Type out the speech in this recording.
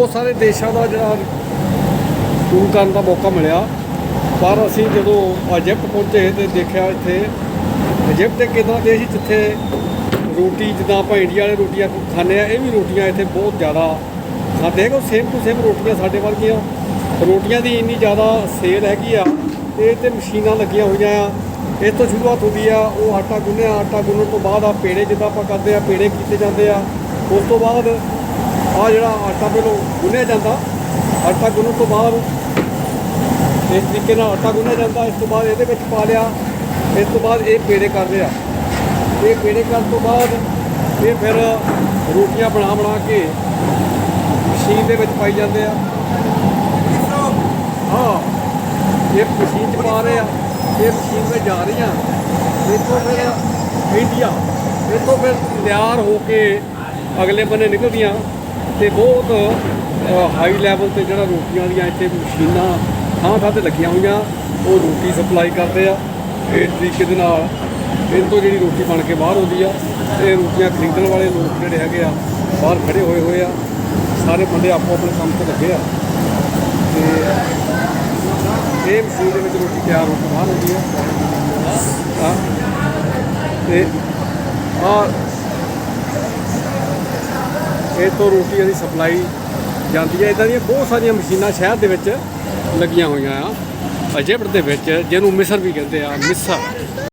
ਬਹੁਤ ਸਾਰੇ ਦੇਸ਼ਾਂ ਦਾ ਜਿਹੜਾ ਟੂਰ ਕਰਨ ਦਾ ਮੌਕਾ ਮਿਲਿਆ। ਪਰ ਅਸੀਂ ਜਦੋਂ ਇਜਿਪਟ ਪਹੁੰਚੇ ਤੇ ਦੇਖਿਆ ਇੱਥੇ, ਇਜਿਪਟ ਇੱਕ ਇੱਦਾਂ ਦਾ ਦੇਸ਼ ਸੀ ਜਿੱਥੇ ਰੋਟੀ ਜਿੱਦਾਂ ਆਪਾਂ ਇੰਡੀਆ ਵਾਲੇ ਰੋਟੀਆਂ ਖਾਂਦੇ ਆ, ਇਹ ਵੀ ਰੋਟੀਆਂ ਇੱਥੇ ਬਹੁਤ ਜ਼ਿਆਦਾ ਖਾਂਦੇ ਹੈਗੇ। ਸੇਮ ਟੂ ਸੇਮ ਰੋਟੀਆਂ ਸਾਡੇ ਵਰਗੀਆਂ। ਰੋਟੀਆਂ ਦੀ ਇੰਨੀ ਜ਼ਿਆਦਾ ਸੇਲ ਹੈਗੀ ਆ, ਤੇ ਇਹ ਤੇ ਮਸ਼ੀਨਾਂ ਲੱਗੀਆਂ ਹੋਈਆਂ ਆ। ਇਹ ਤੋਂ ਸ਼ੁਰੂਆਤ ਹੁੰਦੀ ਆ, ਉਹ ਆਟਾ ਗੁੰਨਿਆ, ਆਟਾ ਗੁੰਨਣ ਤੋਂ ਬਾਅਦ ਆ ਪੇੜੇ ਜਿੱਦਾਂ ਆਪਾਂ ਕਰਦੇ ਆ, ਪੇੜੇ ਕੀਤੇ ਜਾਂਦੇ ਆ। ਉਸ ਤੋਂ ਬਾਅਦ ਆ ਜਿਹੜਾ ਆਟਾ ਪਹਿਲਾਂ ਗੁੰਨਿਆ ਜਾਂਦਾ, ਆਟਾ ਗੁੰਨਣ ਤੋਂ ਬਾਅਦ ਇਸ ਤਰੀਕੇ ਨਾਲ ਆਟਾ ਗੁੰਨਿਆ ਜਾਂਦਾ, ਇਸ ਤੋਂ ਬਾਅਦ ਇਹਦੇ ਵਿੱਚ ਪਾ ਲਿਆ, ਇਸ ਤੋਂ ਬਾਅਦ ਇਹ ਪੇੜੇ ਕਰਦੇ ਆ ਇਹ ਪੇੜੇ ਕਰਨ ਤੋਂ ਬਾਅਦ ਇਹ ਫਿਰ ਰੋਟੀਆਂ ਬਣਾ ਬਣਾ ਕੇ ਮਸ਼ੀਨ ਦੇ ਵਿੱਚ ਪਾਈ ਜਾਂਦੇ ਆ। ਹਾਂ, ਇਹ ਮਸ਼ੀਨ 'ਚ ਪਾ ਰਹੇ ਆ, ਇਹ ਮਸ਼ੀਨ ਵਿੱਚ ਜਾ ਰਹੀਆਂ। ਇਹ ਤੋਂ ਫਿਰ ਇੰਡੀਆ ਇਹ ਤੋਂ ਫਿਰ ਤਿਆਰ ਹੋ ਕੇ ਅਗਲੇ ਬੰਨੇ ਨਿਕਲਦੀਆਂ ਤੇ ਬਹੁਤ ਹਾਈ ਲੈਵਲ ਤੇ ਜਿਹੜਾ ਰੋਟੀਆਂ ਦੀਆਂ ਇੱਥੇ ਮਸ਼ੀਨਾਂ ਥਾਂ ਥਾਂ ਤੇ ਲੱਗੀਆਂ ਹੋਈਆਂ, ਉਹ ਰੋਟੀ ਸਪਲਾਈ ਕਰਦੇ ਆ। ਇਹ ਤਰੀਕੇ ਦੇ ਨਾਲ ਇਹ ਤੋਂ ਜਿਹੜੀ ਰੋਟੀ ਬਣ ਕੇ ਬਾਹਰ ਆਉਂਦੀ ਆ ਇਹ ਰੋਟੀਆਂ ਖਰੀਦਣ ਵਾਲੇ ਲੋਕ ਜਿਹੜੇ ਹੈਗੇ ਆ, ਬਾਹਰ ਖੜੇ ਹੋਏ ਹੋਏ ਆ, ਸਾਰੇ ਬੰਦੇ ਆਪੋ ਆਪਣੇ ਕੰਮ ਤੇ ਲੱਗੇ ਆ। ਤੇ ਇਹ ਮਸ਼ੀਨ ਦੇ ਵਿੱਚ ਰੋਟੀ ਤਿਆਰ ਹੋ ਕੇ ਬਾਹਰ ਆਉਂਦੀ ਆ। ਹਾਂ। ਤੇ ਆ ਇਹ ਤੋਂ ਰੋਟੀਆਂ ਦੀ ਸਪਲਾਈ ਜਾਂਦੀ ਹੈ। ਇਦਾਂ ਦੀਆਂ ਬਹੁਤ ਸਾਰੀਆਂ ਮਸ਼ੀਨਾਂ ਸ਼ਹਿਰ ਦੇ ਵਿੱਚ ਲੱਗੀਆਂ ਹੋਈਆਂ ਆ। ਇਜਿਪਟ ਦੇ ਵਿੱਚ, ਜਿਹਨੂੰ ਮਿਸਰ ਵੀ ਕਹਿੰਦੇ ਆ, ਮਿਸਰ।